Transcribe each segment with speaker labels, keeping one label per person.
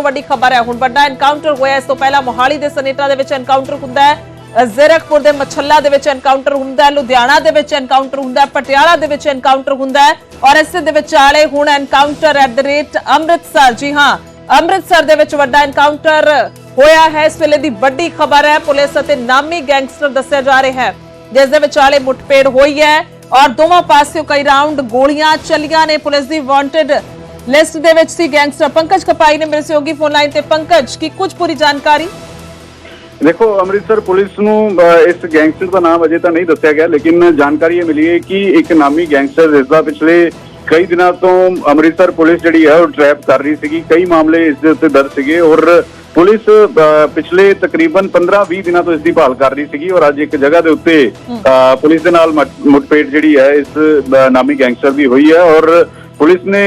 Speaker 1: ਤੋਂ ਵੱਡੀ ਖਬਰ ਹੈ। ਹੁਣ ਵੱਡਾ ਐਨਕਾਊਂਟਰ ਹੋਇਆ। ਇਸ ਤੋਂ ਪਹਿਲਾਂ ਮੋਹਾਲੀ ਦੇ ਸਨੇਟਾ ਦੇ ਵਿੱਚ ਐਨਕਾਊਂਟਰ ਹੁੰਦਾ ਹੈ। ਜ਼ੀਰਕਪੁਰ ਦੇ ਮੱਛੱਲਾ ਦੇ ਵਿੱਚ ਐਨਕਾਊਂਟਰ ਹੁੰਦਾ ਹੈ। ਲੁਧਿਆਣਾ ਦੇ ਵਿੱਚ ਐਨਕਾਊਂਟਰ ਹੁੰਦਾ ਹੈ। ਪਟਿਆਲਾ ਦੇ ਵਿੱਚ ਐਨਕਾਊਂਟਰ ਹੁੰਦਾ ਹੈ। ਔਰ ਇਸੇ ਦੇ ਵਿਚਾਲੇ ਹੁਣ encounter at the rate Amritsar. ਜੀ ਹਾਂ, ਅੰਮ੍ਰਿਤਸਰ ਦੇ ਵਿੱਚ ਵੱਡਾ ਐਨਕਾਊਂਟਰ ਹੋਇਆ ਹੈ। ਇਸ ਵੇਲੇ ਦੀ ਵੱਡੀ ਖਬਰ ਹੈ। ਪੁਲਿਸ ਅਤੇ ਨਾਮੀ ਗੈਂਗਸਟਰ ਦੱਸਿਆ ਜਾ ਰਿਹਾ ਹੈ। ਜਿਸ ਦੇ ਵਿਚਾਲੇ ਮੁੱਠਭੇੜ ਹੋਈ ਹੈ। ਔਰ ਦੋਵਾਂ ਪਾਸਿਓਂ ਕਈ ਰਾਉਂਡ ਗੋਲੀਆਂ ਚੱਲੀਆਂ ਨੇ। ਪੁਲਿਸ ਦੀ ਵਾਂਟਡ ਲਿਸਟ ਦੇ ਵਿੱਚ ਸੀ ਗੈਂਗਸਟਰ ਪੰਕਜ ਕਪਾਈ ਨੇ ਮੇਰੇ ਸਹਿਯੋਗੀ ਫੋਨ ਲਾਈਨ ਤੇ ਪੰਕਜ ਕੀ ਕੁਝ ਪੂਰੀ ਜਾਣਕਾਰੀ?
Speaker 2: ਦੇਖੋ ਅੰਮ੍ਰਿਤਸਰ ਪੁਲਿਸ ਨੂੰ ਇਸ ਗੈਂਗਸਟਰ ਦਾ ਨਾਮ ਅਜੇ ਤਾਂ ਨਹੀਂ ਦੱਸਿਆ ਗਿਆ ਲੇਕਿਨ ਜਾਣਕਾਰੀ ਇਹ ਮਿਲੀ ਹੈ ਕਿ ਇੱਕ ਨਾਮੀ ਗੈਂਗਸਟਰ ਜਿਸ ਦਾ ਪਿਛਲੇ ਕਈ ਦਿਨਾਂ ਤੋਂ ਅੰਮ੍ਰਿਤਸਰ ਪੁਲਿਸ ਜਿਹੜੀ ਹੈ ਉਹ ਟਰੈਪ ਕਰ ਰਹੀ ਸੀਗੀ। ਕਈ ਮਾਮਲੇ ਇਸ ਦੇ ਉੱਤੇ ਦਰਜ ਸੀਗੇ ਔਰ ਪੁਲਿਸ ਪਿਛਲੇ ਤਕਰੀਬਨ 15-20 ਦਿਨਾਂ ਤੋਂ ਇਸ ਦੀ ਭਾਲ ਕਰ ਰਹੀ ਸੀਗੀ ਔਰ ਅੱਜ ਇੱਕ ਜਗ੍ਹਾ ਦੇ ਉੱਤੇ ਪੁਲਿਸ ਦੇ ਨਾਲ ਮੁੱਠ- ਮੁੱਠਭੇੜ ਜਿਹੜੀ ਹੈ ਇਸ ਨਾਮੀ ਗੈਂਗਸਟਰ ਦੀ ਹੋਈ ਹੈ ਔਰ ਪੁਲਿਸ ਨੇ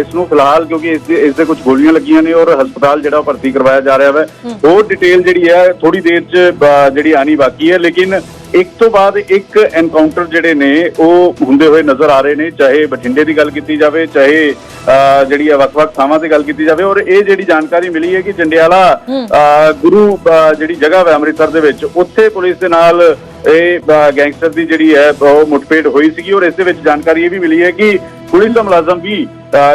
Speaker 2: ਇਸ ਨੂੰ ਫਿਲਹਾਲ ਕਿਉਂਕਿ ਇਸ ਦੇ ਇਸ ਦੇ ਕੁਝ ਗੋਲੀਆਂ ਲੱਗੀਆਂ ਨੇ ਔਰ ਹਸਪਤਾਲ ਜਿਹੜਾ ਭਰਤੀ ਕਰਵਾਇਆ ਜਾ ਰਿਹਾ ਹੈ। ਹੋਰ ਡਿਟੇਲ ਜਿਹੜੀ ਹੈ ਥੋੜੀ ਦੇਰ ਚ ਜਿਹੜੀ ਆਣੀ ਬਾਕੀ ਹੈ। ਲੇਕਿਨ ਇੱਕ ਤੋਂ ਬਾਅਦ ਇੱਕ ਐਨਕਾਊਂਟਰ ਜਿਹੜੇ ਨੇ ਉਹ ਹੁੰਦੇ ਹੋਏ ਨਜ਼ਰ ਆ ਰਹੇ ਨੇ। ਚਾਹੇ ਬਠਿੰਡੇ ਦੀ ਗੱਲ ਕੀਤੀ ਜਾਵੇ ਚਾਹੇ ਜਿਹੜੀ ਹੈ ਵੱਖ-ਵੱਖ ਥਾਵਾਂ ਤੇ ਗੱਲ ਕੀਤੀ ਜਾਵੇ। ਔਰ ਇਹ ਜਿਹੜੀ ਜਾਣਕਾਰੀ ਮਿਲੀ ਹੈ ਕਿ ਜੰਡਿਆਲਾ ਗੁਰੂ ਜਿਹੜੀ ਜਗ੍ਹਾ ਹੈ ਅੰਮ੍ਰਿਤਸਰ ਦੇ ਵਿੱਚ ਉੱਥੇ ਪੁਲਿਸ ਦੇ ਨਾਲ ਇਹ ਗੈਂਗਸਟਰ ਦੀ ਜਿਹੜੀ ਹੈ ਉਹ ਮੁੱਠਭੇੜ ਹੋਈ ਸੀਗੀ। ਔਰ ਇਸ ਦੇ ਵਿੱਚ ਜਾਣਕਾਰੀ ਇਹ ਵੀ ਮਿਲੀ ਹੈ ਕਿ ਪੁਲਿਸ ਦਾ ਮੁਲਾਜ਼ਮ ਵੀ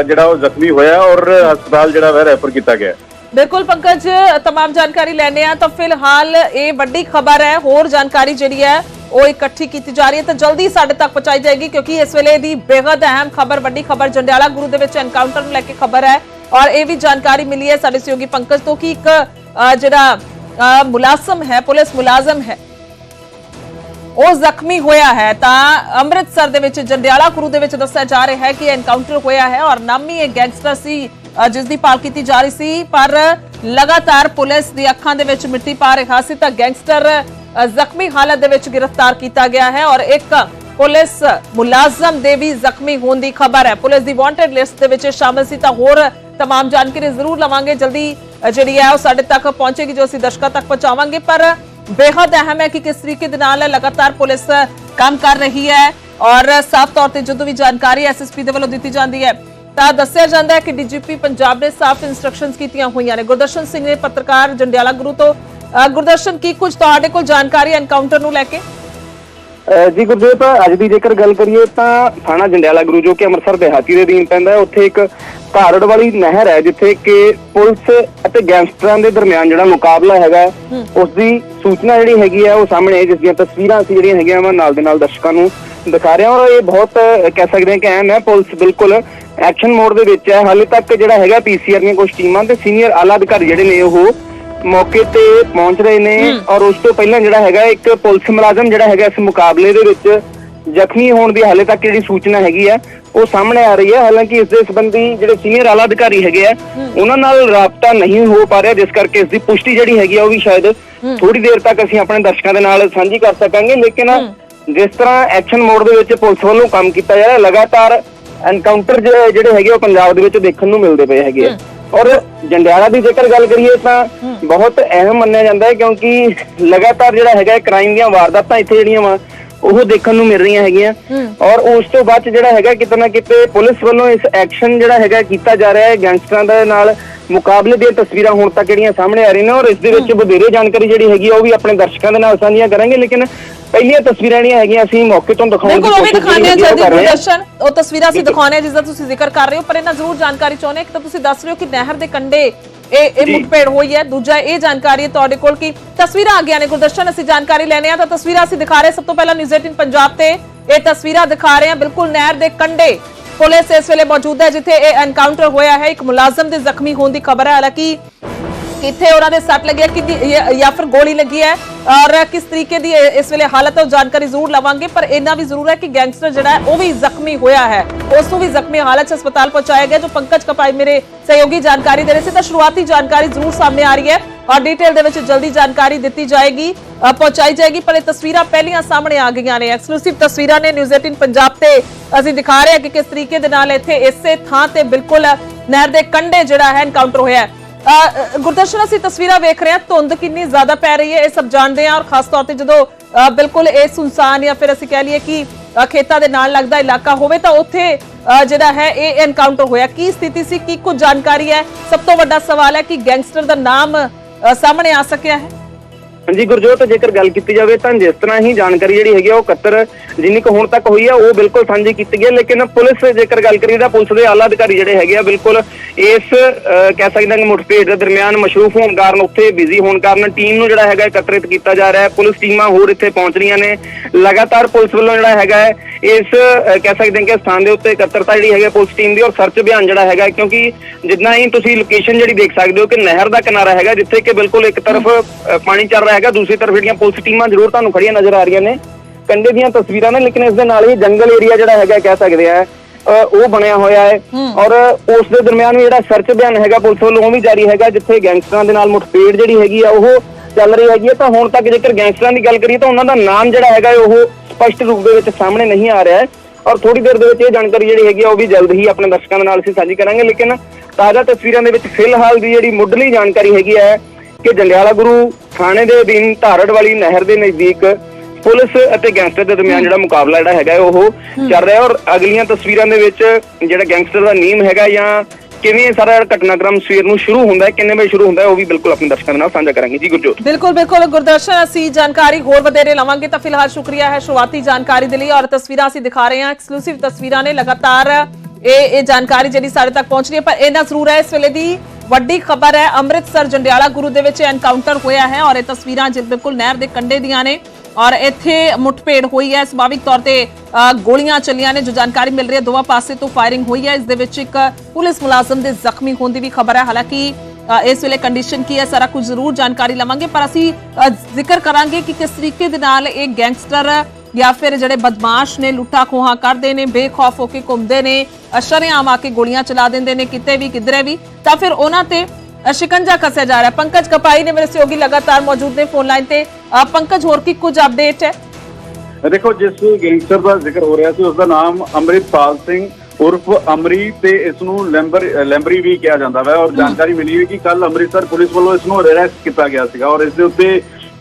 Speaker 2: ਜਿਹੜਾ ਉਹ ਜ਼ਖਮੀ ਹੋਇਆ ਔਰ ਹਸਪਤਾਲ ਜਿਹੜਾ ਵੈ ਰੈਫਰ ਕੀਤਾ ਗਿਆ।
Speaker 1: ਬਿਲਕੁਲ ਪੰਕਜ तमाम ਜਾਣਕਾਰੀ ਲੈਣੇ ਆ ਤਾਂ ਫਿਲਹਾਲ ਇਹ ਵੱਡੀ ਖਬਰ ਹੈ, ਹੋਰ ਜਾਣਕਾਰੀ ਜਿਹੜੀ ਹੈ, ਉਹ ਇਕੱਠੀ ਕੀਤੀ ਜਾ ਰਹੀ ਹੈ। ਤਾਂ ਜਲਦੀ ਸਾਡੇ ਤੱਕ ਪਹੁੰਚਾਈ ਜਾਏਗੀ, ਕਿਉਂਕਿ ਇਸ ਵੇਲੇ ਦੀ ਬੇहद ਅਹਿਮ ਖਬਰ, ਵੱਡੀ ਖਬਰ ਜੰਡਿਆਲਾ ਗੁਰੂ ਦੇ ਵਿੱਚ ਐਨਕਾਊਂਟਰ ਨੂੰ ਲੈ ਕੇ ਖਬਰ ਹੈ। ਔਰ ਇਹ ਵੀ ਜਾਣਕਾਰੀ ਮਿਲੀ ਹੈ ਸਾਡੇ ਸਹਿਯੋਗੀ ਪੰਕਜ ਤੋਂ ਕਿ ਇੱਕ ਜਿਹੜਾ ਮੁਲਾਜ਼ਮ ਹੈ, ਪੁਲਿਸ ਮੁਲਾਜ਼ਮ ਹੈ ਉਹ ਜ਼ਖਮੀ ਹੋਇਆ ਹੈ ਤਾਂ ਅੰਮ੍ਰਿਤਸਰ ਦੇ ਵਿੱਚ ਜੰਡਿਆਲਾ ਗੁਰੂ ਦੇ ਵਿੱਚ ਦੱਸਿਆ ਜਾ ਰਿਹਾ ਹੈ ਕਿ ਐਨਕਾਊਂਟਰ ਹੋਇਆ ਹੈ ਔਰ ਨਾਮੀ ਇਹ ਗੈਂਗਸਟਰ ਸੀ ਅ, ਜਿਸ ਦੀ ਭਾਲ ਕੀਤੀ ਜਾ ਰਹੀ ਸੀ ਪਰ ਲਗਾਤਾਰ ਪੁਲਿਸ ਦੀ ਅੱਖਾਂ ਦੇ ਵਿੱਚ ਮਿੱਟੀ ਪਾ ਰਿਹਾ ਸੀ ਤਾਂ ਗੈਂਗਸਟਰ ਅ, ਜ਼ਖਮੀ ਹਾਲਤ ਦੇ ਵਿੱਚ ਗ੍ਰਿਫਤਾਰ ਕੀਤਾ ਗਿਆ ਹੈ ਔਰ ਇੱਕ ਪੁਲਿਸ ਮੁਲਾਜ਼ਮ ਦੇ ਵੀ ਜ਼ਖਮੀ ਹੋਣ ਦੀ ਖਬਰ ਹੈ ਪੁਲਿਸ ਦੀ ਵਾਂਟਡ ਲਿਸਟ ਦੇ ਵਿੱਚ ਸ਼ਾਮਲ ਸੀ ਤਾਂ ਹੋਰ तमाम ਜਾਣਕਾਰੀ ਜ਼ਰੂਰ ਲਵਾਂਗੇ ਜਲਦੀ ਅ, ਜਿਹੜੀ ਹੈ ਉਹ ਸਾਡੇ ਤੱਕ ਪਹੁੰਚੇਗੀ ਜੋ ਅਸੀਂ ਦਰਸ਼ਕਾਂ ਤੱਕ ਪਹੁੰਚਾਵਾਂਗੇ ਪਰ ਬੇहद ਅਹਿਮ ਹੈ ਕਿ ਕਿਸ ਤਰੀਕੇ ਦੇ ਨਾਲ ਲਗਾਤਾਰ ਪੁਲਿਸ ਕੰਮ ਕਰ ਰਹੀ ਹੈ ਔਰ ਸਾਫ਼ ਤੌਰ ਤੇ ਜਦੋਂ ਵੀ ਜਾਣਕਾਰੀ ਐਸਐਸਪੀ ਦੇ ਵੱਲੋਂ ਦਿੱਤੀ ਜਾਂਦੀ ਹੈ ਤਾਂ ਦੱਸਿਆ ਜਾਂਦਾ ਹੈ ਕਿ ਡੀਜੀਪੀ ਪੰਜਾਬ ਨੇ ਸਾਫ਼ ਇਨਸਟਰਕਸ਼ਨਸ ਕੀਤੀਆਂ ਹੋਈਆਂ ਨੇ ਗੁਰਦਰਸ਼ਨ ਸਿੰਘ ਨੇ ਪੱਤਰਕਾਰ ਜੰਡਿਆਲਾ ਗੁਰੂ ਤੋਂ ਗੁਰਦਰਸ਼ਨ ਕੀ ਕੁਝ ਤੁਹਾਡੇ ਕੋਲ ਜਾਣਕਾਰੀ ਐਨਕਾਊਂਟਰ ਨੂੰ ਲੈ ਕੇ
Speaker 3: ਜੀ ਗੁਰਜੀਤ ਅੱਜ ਦੀ ਜੇਕਰ ਗੱਲ ਕਰੀਏ ਤਾਂ ਥਾਣਾ ਜੰਡਿਆਲਾ ਗੁਰੂ ਜੋ ਕਿ ਅੰਮ੍ਰਿਤਸਰ ਦਿਹਾਤੀ ਦੇ ਅਧੀਨ ਪੈਂਦਾ ਹੈ ਉੱਥੇ ਇੱਕ ਘਾਰੜ ਵਾਲੀ ਨਹਿਰ ਹੈ ਜਿੱਥੇ ਕਿ ਪੁਲਿਸ ਅਤੇ ਗੈਂਗਸਟਰਾਂ ਦੇ ਦਰਮਿਆਨ ਜਿਹੜਾ ਮੁਕਾਬਲਾ ਹੈਗਾ ਉਸ ਦੀ ਸੂਚਨਾ ਜਿਹੜੀ ਹੈਗੀ ਹੈ ਉਹ ਸਾਹਮਣੇ ਜਿਸ ਦੀਆਂ ਤਸਵੀਰਾਂ ਅਸੀਂ ਜਿਹੜੀਆਂ ਹੈਗੀਆਂ ਵਾ ਨਾਲ ਦੇ ਨਾਲ ਦਰਸ਼ਕਾਂ ਨੂੰ ਦਿਖਾ ਰਹੇ ਹਾਂ। ਔਰ ਇਹ ਬਹੁਤ ਕਹਿ ਸਕਦੇ ਹਾਂ ਕਿ ਅਹਿਮ ਹੈ ਪੁਲਿਸ ਬਿਲਕੁਲ ਐਕਸ਼ਨ ਮੋਡ ਦੇ ਵਿੱਚ ਹੈ। ਹਾਲੇ ਤੱਕ ਜਿਹੜਾ ਹੈਗਾ ਪੀਸੀਆਰ ਦੀਆਂ ਕੁਝ ਟੀਮਾਂ ਤੇ ਸੀਨੀਅਰ ਆਲਾ ਅਧਿਕਾਰੀ ਜਿਹੜੇ ਨੇ ਉਹ ਮੌਕੇ ਤੇ ਪਹੁੰਚ ਰਹੇ ਨੇ ਔਰ ਉਸ ਤੋਂ ਪਹਿਲਾਂ ਜਿਹੜਾ ਹੈਗਾ ਇੱਕ ਪੁਲਿਸ ਮੁਲਾਜ਼ਮ ਜਿਹੜਾ ਹੈਗਾ ਇਸ ਮੁਕਾਬਲੇ ਦੇ ਵਿੱਚ ਜ਼ਖਮੀ ਹੋਣ ਦੀ ਹਾਲੇ ਤੱਕ ਜਿਹੜੀ ਸੂਚਨਾ ਹੈਗੀ ਹੈ ਉਹ ਸਾਹਮਣੇ ਆ ਰਹੀ ਹੈ। ਹਾਲਾਂਕਿ ਇਸ ਦੇ ਸੰਬੰਧੀ ਜਿਹੜੇ ਸੀਨੀਅਰ ਆਲਾ ਅਧਿਕਾਰੀ ਹੈਗੇ ਆ ਉਹਨਾਂ ਨਾਲ ਰਾਬਤਾ ਨਹੀਂ ਹੋ ਪਾ ਰਿਹਾ ਜਿਸ ਕਰਕੇ ਇਸ ਦੀ ਪੁਸ਼ਟੀ ਜਿਹੜੀ ਹੈਗੀ ਆ ਉਹ ਵੀ ਸ਼ਾਇਦ ਥੋੜੀ ਦੇਰ ਤੱਕ ਅਸੀਂ ਆਪਣੇ ਦਰਸ਼ਕਾਂ ਦੇ ਨਾਲ ਸਾਂਝੀ ਕਰ ਸਕਾਂਗੇ। ਲੇਕਿਨ ਜਿਸ ਤਰ੍ਹਾਂ ਐਕਸ਼ਨ ਮੋਡ ਦੇ ਵਿੱਚ ਪੁਲਿਸ ਵੱਲੋਂ ਕੰਮ ਕੀਤਾ ਜਾ ਰਿਹਾ ਲਗਾਤਾਰ ਐਨਕਾਊਂਟਰ ਜਿਹੜੇ ਹੈਗੇ ਉਹ ਪੰਜਾਬ ਦੇ ਵਿੱਚ ਦੇਖਣ ਨੂੰ ਮਿਲਦੇ ਪਏ ਹੈਗੇ ਆ। ਔਰ ਜੰਡਿਆਲਾ ਦੀ ਜੇਕਰ ਗੱਲ ਕਰੀਏ ਤਾਂ ਬਹੁਤ ਅਹਿਮ ਮੰਨਿਆ ਜਾਂਦਾ ਹੈ ਕਿਉਂਕਿ ਲਗਾਤਾਰ ਜਿਹੜਾ ਹੈਗਾ ਕ੍ਰਾਈਮ ਦੀਆਂ ਵਾਰਦਾਤਾਂ ਇੱਥੇ ਜਿਹੜੀਆਂ ਵਾ ਉਹ ਦੇਖਣ ਨੂੰ ਮਿਲ ਰਹੀਆਂ ਹੈਗੀਆਂ। ਔਰ ਉਸ ਤੋਂ ਬਾਅਦ ਜਿਹੜਾ ਹੈਗਾ ਕਿਤੇ ਨਾ ਕਿਤੇ ਪੁਲਿਸ ਵੱਲੋਂ ਇਸ ਐਕਸ਼ਨ ਜਿਹੜਾ ਹੈਗਾ ਕੀਤਾ ਜਾ ਰਿਹਾ ਹੈ ਗੈਂਗਸਟਰਾਂ ਦੇ ਨਾਲ। ਮੁਕਾਬਲੇ ਦੀਆਂ ਤਸਵੀਰਾਂ ਹੁਣ ਤੱਕ ਜਿਹੜੀਆਂ ਸਾਹਮਣੇ ਆ ਰਹੀਆਂ ਨੇ ਔਰ ਇਸ ਦੇ ਵਿੱਚ ਵਧੇਰੇ ਜਾਣਕਾਰੀ ਜਿਹੜੀ ਹੈਗੀ ਉਹ ਵੀ ਆਪਣੇ ਦਰਸ਼ਕਾਂ ਦੇ ਨਾਲ ਸਾਂਝੀਆਂ ਕਰਾਂਗੇ। ਲੇਕਿਨ ਪਹਿਲੀਆਂ ਤਸਵੀਰਾਂ ਜਿਹੜੀਆਂ ਹੈਗੀਆਂ ਅਸੀਂ ਮੌਕੇ ਤੋਂ ਦਿਖਾਉਣ ਦੀ
Speaker 1: ਬਿਲਕੁਲ ਉਹ ਵੀ
Speaker 3: ਕੋਸ਼ਿਸ਼
Speaker 1: ਜਲਦੀ
Speaker 3: ਕਰ ਰਹੇ ਹਾਂ।
Speaker 1: ਗੁਰਦਰਸ਼ਨ ਉਹ ਤਸਵੀਰਾਂ ਅਸੀਂ ਦਿਖਾਉਣੇ ਜਿਸ ਦਾ ਤੁਸੀਂ ਜ਼ਿਕਰ ਕਰ ਰਹੇ ਹੋ ਪਰ ਇਹਨਾਂ ਜ਼ਰੂਰ ਜਾਣਕਾਰੀ ਚਾਹੁੰਦੇ ਕਿ ਤਾਂ ਤੁਸੀਂ ਦੱਸ ਰਹੇ ਹੋ ਕਿ ਨਹਿਰ ਦੇ ਕੰਢੇ ਇਹ ਇਹ। ਮੁੱਠਭੇੜ ਹੋਈ ਹੈ। ਦੂਜਾ ਇਹ ਜਾਣਕਾਰੀ ਹੈ ਤੁਹਾਡੇ ਕੋਲ ਕਿ ਤਸਵੀਰਾਂ ਆ ਗਈਆਂ ਨੇ। ਗੁਰਦਰਸ਼ਨ ਅਸੀਂ ਜਾਣਕਾਰੀ ਲੈਣੇ ਆ। ਤਾਂ ਤਸਵੀਰਾਂ ਅਸੀਂ ਦਿਖਾ ਰਹੇ। ਸਭ ਤੋਂ ਪਹਿਲਾਂ ਨਿਊਜ਼ 18 ਪੰਜਾਬ ਤੇ ਇਹ ਤਸਵੀਰਾਂ ਦਿਖਾ ਰਹੇ ਹਾਂ। ਬਿਲਕੁਲ ਨਹਿਰ ਦੇ ਕੰਢੇ ਪੁਲਿਸ ਇਸ ਵੇਲੇ ਮੌਜੂਦ ਹੈ ਜਿੱਥੇ ਇਹ ਐਨਕਾਊਂਟਰ ਹੋਇਆ ਹੈ। ਇੱਕ ਮੁਲਾਜ਼ਮ ਦੇ ਜ਼ਖਮੀ ਹੋਣ ਦੀ ਖਬਰ ਹੈ। ਹਾਲਾਂਕਿ ਕਿੱਥੇ ਉਹਨਾਂ ਦੇ ਸੱਟ ਲੱਗੀ ਹੈ ਕਿ ਜਾਂ ਫਿਰ ਗੋਲੀ ਲੱਗੀ ਹੈ। ਔਰ ਕਿਸ ਤਰੀਕੇ ਦੀ ਇਸ ਵੇਲੇ ਹਾਲਤ ਹੈ ਜਾਣਕਾਰੀ ਜ਼ਰੂਰ ਲਵਾਂਗੇ, ਪਰ ਇੰਨਾ ਵੀ ਜ਼ਰੂਰ ਹੈ ਕਿ ਗੈਂਗਸਟਰ ਜਿਹੜਾ ਹੈ, ਉਹ ਵੀ ਜ਼ਖਮੀ ਹੋਇਆ ਹੈ। ਉਸ ਨੂੰ ਵੀ ਜ਼ਖਮੀ ਹਾਲਤ 'ਚ ਹਸਪਤਾਲ ਪਹੁੰਚਾਇਆ ਗਿਆ, ਜੋ ਪੰਕਜ ਕਪਾਈ ਮੇਰੇ ਸਹਿਯੋਗੀ ਜਾਣਕਾਰੀ ਦੇ ਰਹੇ ਸੀ। ਤਾਂ ਸ਼ੁਰੂਆਤੀ ਜਾਣਕਾਰੀ ਜ਼ਰੂਰ ਸਾਹਮਣੇ ਆ ਰਹੀ ਹੈ। ਔਰ ਡਿਟੇਲ ਦੇ ਵਿੱਚ ਜਲਦੀ ਜਾਣਕਾਰੀ ਦਿੱਤੀ ਜਾਏਗੀ ਪਹੁੰਚਾਈ ਜਾਏਗੀ, ਪਰ ਇਹ ਤਸਵੀਰਾਂ ਪਹਿਲੀਆਂ ਸਾਹਮਣੇ ਆ ਗਈਆਂ ਨੇ। ਐਕਸਕਲੂਸਿਵ ਤਸਵੀਰਾਂ ਨੇ ਨਿਊਜ਼ 18 ਪੰਜਾਬ ਤੇ ਅਸੀਂ ਦਿਖਾ ਰਹੇ ਹਾਂ ਕਿ ਕਿਸ ਤਰੀਕੇ ਦੇ ਨਾਲ ਇੱਥੇ ਇਸੇ ਥਾਂ ਤੇ ਬਿਲਕੁਲ ਨਹਿਰ ਦੇ ਕੰਢੇ ਜਿਹੜਾ ਹੈ ਐਨਕਾਊਂਟਰ ਹੋਇਆ ਹੈ। ਗੁਰਦਰਸ਼ਨ ਅਸੀਂ ਤਸਵੀਰਾਂ ਵੇਖ ਰਹੇ ਹਾਂ। ਧੁੰਦ ਕਿੰਨੀ ਜ਼ਿਆਦਾ ਪੈ ਰਹੀ ਹੈ ਇਹ ਸਭ ਜਾਣਦੇ ਹਾਂ। ਔਰ ਖਾਸ ਤੌਰ ਤੇ ਜਦੋਂ ਅ, ਬਿਲਕੁਲ ਇਹ ਸੁਨਸਾਨ ਜਾਂ ਫਿਰ ਅਸੀਂ ਕਹਿ ਲਈਏ ਕਿ ਖੇਤਾਂ ਦੇ ਨਾਲ ਲੱਗਦਾ ਇਲਾਕਾ ਹੋਵੇ ਤਾਂ ਉੱਥੇ ਅ, ਜਿਹੜਾ ਹੈ ਇਹ ਐਨਕਾਊਂਟਰ ਹੋਇਆ। ਕੀ ਸਥਿਤੀ ਸੀ? ਕੀ ਕੁਝ ਜਾਣਕਾਰੀ ਹੈ? ਸਭ ਤੋਂ ਵੱਡਾ ਸਵਾਲ ਹੈ ਕਿ ਗੈਂਗਸਟਰ ਦਾ ਨਾਮ ਸਾਹਮਣੇ ਆ ਸਕਿਆ ਹੈ।
Speaker 3: ਹਾਂਜੀ ਗੁਰਜੋਤ, ਜੇਕਰ ਗੱਲ ਕੀਤੀ ਜਾਵੇ ਤਾਂ ਜਿਸ ਤਰ੍ਹਾਂ ਹੀ ਜਾਣਕਾਰੀ ਜਿਹੜੀ ਹੈਗੀ ਆ ਉਹ 71 ਜਿੰਨੀ ਕੁ ਹੁਣ ਤੱਕ ਹੋਈ ਆ, ਉਹ ਬਿਲਕੁਲ ਸਾਂਝੀ ਕੀਤੀ ਗਈ ਹੈ ਲੇਕਿਨ ਪੁਲਿਸ ਜੇਕਰ ਗੱਲ ਕਰੀਏ ਤਾਂ ਪੁਲਿਸ ਦੇ ਆਲਾ ਅਧਿਕਾਰੀ ਜਿਹੜੇ ਹੈਗੇ ਆ ਬਿਲਕੁਲ ਇਸ ਕਹਿ ਸਕਦੇ ਹਾਂ ਕਿ ਮੁਠਭੇੜ ਦੇ ਦਰਮਿਆਨ ਮਸ਼ਰੂਫ ਹੋਣ ਕਾਰਨ ਉੱਥੇ ਬਿਜ਼ੀ ਹੋਣ ਕਾਰਨ ਟੀਮ ਨੂੰ ਜਿਹੜਾ ਹੈਗਾ ਇਕੱਤਰਿਤ ਕੀਤਾ ਜਾ ਰਿਹਾ ਹੈ। ਪੁਲਿਸ ਟੀਮਾਂ ਹੋਰ ਇੱਥੇ ਪਹੁੰਚ ਰਹੀਆਂ ਨੇ। ਲਗਾਤਾਰ ਪੁਲਿਸ ਵੱਲੋਂ ਜਿਹੜਾ ਹੈਗਾ ਇਸ ਕਹਿ ਸਕਦੇ ਹਾਂ ਕਿ ਸਥਾਨ ਦੇ ਉੱਤੇ ਇਕੱਤਰਤਾ ਜਿਹੜੀ ਹੈਗੀ ਹੈ ਪੁਲਿਸ ਟੀਮ ਦੀ ਔਰ ਸਰਚ ਅਭਿਆਨ ਜਿਹੜਾ ਹੈਗਾ ਕਿਉਂਕਿ ਜਿੰਨਾ ਹੀ ਤੁਸੀਂ ਲੋਕੇਸ਼ਨ ਜਿਹੜੀ ਦੇਖ ਸਕਦੇ ਹੋ ਕਿ ਨਹਿਰ ਦਾ ਕਿਨਾਰਾ ਹੈਗਾ, ਜਿੱਥੇ ਕਿ ਬਿਲਕੁਲ ਇੱਕ ਤਰਫ ਪਾਣੀ ਚੱਲ ਰਿਹਾ ਹੈਗਾ ਦੂਸਰੀ ਤਰਫ ਜਿਹੜੀਆਂ ਪੁਲਿਸ ਟੀਮਾਂ ਜ਼ਰੂਰ ਤੁਹਾਨੂੰ ਖੜੀਆਂ ਨਜ਼ਰ ਆ ਰਹੀਆਂ ਨੇ। ਕੰਡੇ ਦੀਆਂ ਤਸਵੀਰਾਂ ਨੇ ਲੇਕਿਨ ਇਸ ਦੇ ਨਾਲ ਹੀ ਜੰਗਲ ਏਰੀਆ ਜਿਹੜਾ ਹੈਗਾ ਕਹਿ ਸਕਦੇ ਆ ਉਹ ਬਣਿਆ ਹੋਇਆ ਹੈ। ਔਰ ਉਸ ਦੇ ਦਰਮਿਆਨ ਵੀ ਜਿਹੜਾ ਸਰਚ ਅਭਿਆਨ ਹੈਗਾ ਪੁਲਿਸ ਵੱਲੋਂ ਉਹ ਵੀ ਜਾਰੀ ਹੈਗਾ ਜਿੱਥੇ ਗੈਂਗਸਟਰਾਂ ਦੇ ਨਾਲ ਮੁਠਭੇੜ ਜਿਹੜੀ ਹੈਗੀ ਆ ਉਹ ਚੱਲ ਰਹੀ ਹੈਗੀ ਤਾਂ ਹੁਣ ਤੱਕ ਜੇਕਰ ਗੈਂਗਸਟਰਾਂ ਦੀ ਗੱਲ ਕਰੀਏ ਤਾਂ ਉਹਨਾਂ ਦਾ ਨਾਮ ਜਿਹੜਾ ਹੈਗਾ ਉਹ ਸਪਸ਼ਟ ਰੂਪ ਦੇ ਵਿੱਚ ਸਾਹਮਣੇ ਨਹੀਂ ਆ ਰਿਹਾ ਹੈ। ਔਰ ਥੋੜੀ ਦੇਰ ਦੇ ਵਿੱਚ ਇਹ ਜਾਣਕਾਰੀ ਜਿਹੜੀ ਹੈਗੀ ਆ ਉਹ ਵੀ ਜਲਦ ਹੀ ਆਪਣੇ ਦਰਸ਼ਕਾਂ ਦੇ ਨਾਲ ਅਸੀਂ ਸਾਂਝੀ ਕਰਾਂਗੇ। ਲੇਕਿਨ ਤਾਜ਼ਾ ਤਸਵੀਰਾਂ ਦੇ ਵਿੱਚ ਫਿਲਹਾਲ ਦੀ ਜਿਹੜੀ ਮੁੱਢਲੀ ਜਾਣਕਾਰੀ ਹੈਗੀ ਹੈ ਕਿ ਜੰਡਿਆਲਾ ਗੁਰੂ ਥਾਣੇ ਦੇ ਅਧੀਨ ਧਾਰੜ ਵਾਲੀ ਨਹਿਰ ਦੇ ਨਜ਼ਦੀਕ ਪੁਲਿਸ ਅਤੇ ਗੈਂਗਸਟਰ ਦੇ ਦਰਮਿਆਨ ਜਿਹੜਾ ਮੁਕਾਬਲਾ ਜਿਹੜਾ ਹੈਗਾ ਉਹ ਚੱਲ ਰਿਹਾ ਔਰ ਅਗਲੀਆਂ ਤਸਵੀਰਾਂ ਦੇ ਵਿੱਚ ਜਿਹੜਾ ਗੈਂਗਸਟਰ ਦਾ ਨੀਮ ਹੈਗਾ ਜਾਂ ਕਿਵੇਂ ਸਾਰਾ ਘਟਨਾਕ੍ਰਮ ਸਵੇਰ ਨੂੰ ਸ਼ੁਰੂ ਹੁੰਦਾ ਹੈ, ਕਿੰਨੇ ਵਜੇ ਸ਼ੁਰੂ ਹੁੰਦਾ ਹੈ, ਉਹ ਵੀ ਬਿਲਕੁਲ ਆਪਣੇ ਦਰਸ਼ਕਾਂ ਦੇ ਨਾਲ ਸਾਂਝਾ ਕਰਾਂਗੇ। ਜੀ, ਗੁਰਜੋਤ।
Speaker 1: ਬਿਲਕੁਲ ਬਿਲਕੁਲ। ਗੁਰਦਰਸ਼ਨ, ਅਸੀਂ ਜਾਣਕਾਰੀ ਹੋਰ ਵਧੇਰੇ ਲਵਾਂਗੇ ਤਾਂ ਫਿਲਹਾਲ ਸ਼ੁਕਰੀਆ ਹੈ ਸ਼ੁਰੂਆਤੀ ਜਾਣਕਾਰੀ ਦੇ ਲਈ ਔਰ ਤਸਵੀਰਾਂ ਅਸੀਂ ਦਿਖਾ ਰਹੇ ਹਾਂ। ਐਕਸਕਲੂਸਿਵ ਤਸਵੀਰਾਂ ਨੇ ਲਗਾਤਾਰ ਇਹ ਇਹ ਜਾਣਕਾਰੀ ਜਿਹੜੀ ਸਾਡੇ ਤੱਕ ਪਹੁੰਚ ਰਹੀ ਹੈ, ਪਰ ਇਹਨਾਂ ਜ਼ਰੂਰ ਹੈ ਇਸ ਵੇਲੇ ਦੀ ਵੱਡੀ ਖਬਰ ਹੈ, ਅੰਮ੍ਰਿਤਸਰ ਜੰਡਿਆਲਾ ਗੁਰੂ ਦੇ ਵਿੱਚ ਐਨਕਾਊਂਟਰ ਹੋਇਆ ਹੈ ਔਰ ਇਹ ਤਸਵੀਰਾਂ ਜਿ ਬਿਲਕੁਲ ਨਹਿਰ ਦੇ ਕੰਢੇ ਦੀਆਂ ਨੇ ਔਰ ਇੱਥੇ ਮੁੱਠਭੇੜ ਹੋਈ ਹੈ, ਸੁਭਾਵਿਕ ਤੌਰ ਤੇ ਗੋਲੀਆਂ ਚੱਲੀਆਂ ਨੇ, ਜੋ ਜਾਣਕਾਰੀ ਮਿਲ ਰਹੀ ਹੈ, ਦੋਵਾਂ ਪਾਸੇ ਤੋਂ ਫਾਇਰਿੰਗ ਹੋਈ ਹੈ, ਇਸ ਦੇ ਵਿੱਚ ਇੱਕ ਪੁਲਿਸ ਮੁਲਾਜ਼ਮ ਦੇ ਜ਼ਖਮੀ ਹੋਣ ਦੀ ਵੀ ਖਬਰ ਹੈ। ਹਾਲਾਂਕਿ ਇਸ ਵੇਲੇ ਕੰਡੀਸ਼ਨ ਕੀ ਹੈ, ਸਾਰਾ ਕੁਝ ਜ਼ਰੂਰ ਜਾਣਕਾਰੀ ਲਵਾਂਗੇ, ਪਰ ਅਸੀਂ ਜ਼ਿਕਰ ਕਰਾਂਗੇ ਕਿ ਕਿਸ ਤਰੀਕੇ ਦੇ ਨਾਲ ਇਹ ਗੈਂਗਸਟਰ ਜਾਂ ਫਿਰ ਜਿਹੜੇ ਬਦਮਾਸ਼ ਨੇ ਲੁੱਟਾ ਖੋਹਾਂ ਕਰਦੇ ਨੇ ਬੇਖੌਫ ਹੋ ਕੇ ਘੁੰਮਦੇ ਨੇ ਸ਼ਰੇਆਮ ਆ ਕੇ ਗੋਲੀਆਂ ਚਲਾ ਦਿੰਦੇ ਨੇ ਕਿਤੇ ਵੀ ਕਿਧਰੇ ਵੀ ਤਾਂ ਫਿਰ ਉਹਨਾਂ ਤੇ ਸ਼ਿਕੰਜਾ ਕੱਸਿਆ ਜਾ ਰਿਹਾ। ਪੰਕਜ ਕਪਾਈ ਨੇ ਮੇਰੇ ਸਹਿਯੋਗੀ ਲਗਾਤਾਰ ਮੌਜੂਦ ਨੇ ਫੋਨ ਲਾਈਨ ਤੇ। ਪੰਕਜ ਹੋਰ ਕੀ ਕੁਝ ਅਪਡੇਟ ਹੈ?
Speaker 2: ਦੇਖੋ ਜਿਸ ਗੈਂਗਸਟਰ ਦਾ ਜ਼ਿਕਰ ਹੋ ਰਿਹਾ ਸੀ ਉਸ ਦਾ ਨਾਮ ਅੰਮ੍ਰਿਤਪਾਲ ਸਿੰਘ ਉਰਫ ਅਮਰੀ ਤੇ ਇਸ ਨੂੰ ਲੈਂਬਰ ਲੈਂਬਰੀ ਵੀ ਕਿਹਾ ਜਾਂਦਾ ਹੈ ਔਰ ਜਾਣਕਾਰੀ ਮਿਲੀ ਹੈ ਕਿ ਕੱਲ ਅੰਮ੍ਰਿਤਸਰ ਪੁਲਿਸ ਵੱਲੋਂ ਇਸ ਨੂੰ ਅਰੈਸਟ ਕੀਤਾ ਗਿਆ ਸੀਗਾ। ਔਰ ਇਸ ਦੇ ਉੱਤੇ